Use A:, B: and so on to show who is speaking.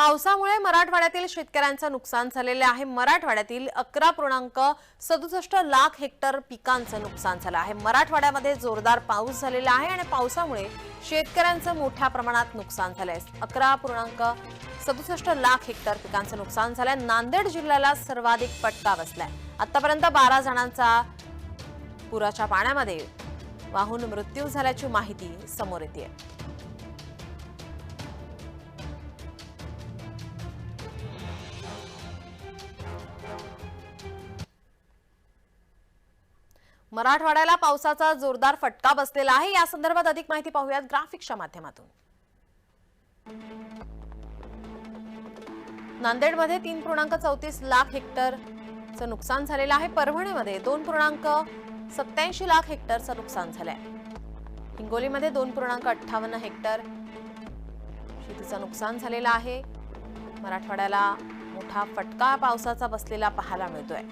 A: पावसामुळे मराठवाड्यातील शेतकऱ्यांचं नुकसान झालेले आहे. मराठवाड्यातील अकरा पूर्णांक सदुसष्ट लाख हेक्टर पिकांचं नुकसान झालं आहे. मराठवाड्यामध्ये जोरदार पाऊस झालेला आहे आणि पावसामुळे शेतकऱ्यांचं मोठ्या प्रमाणात नुकसान झालंय. अकरा पूर्णांक सदुसष्ट लाख हेक्टर पिकांचं नुकसान झालंय. नांदेड जिल्ह्याला सर्वाधिक फटका बसलाय. आतापर्यंत बारा जणांचा पुराच्या पाण्यामध्ये वाहून मृत्यू झाल्याची माहिती समोर येते मराठवाड्याला पावसाचा जोरदार फटका बसलेला आहे. या संदर्भात अधिक माहिती पाहूयात ग्राफिक्सच्या माध्यमातून. नांदेडमध्ये तीन पूर्णांक चौतीस लाख हेक्टरचं नुकसान झालेलं आहे. परभणीमध्ये दोन पूर्णांक सत्याऐंशी लाख हेक्टरचं नुकसान झालंय. हिंगोलीमध्ये दोन पूर्णांक अठ्ठावन्न हेक्टर शेतीचं नुकसान झालेलं आहे. मराठवाड्याला मोठा फटका पावसाचा बसलेला पाहायला मिळतोय.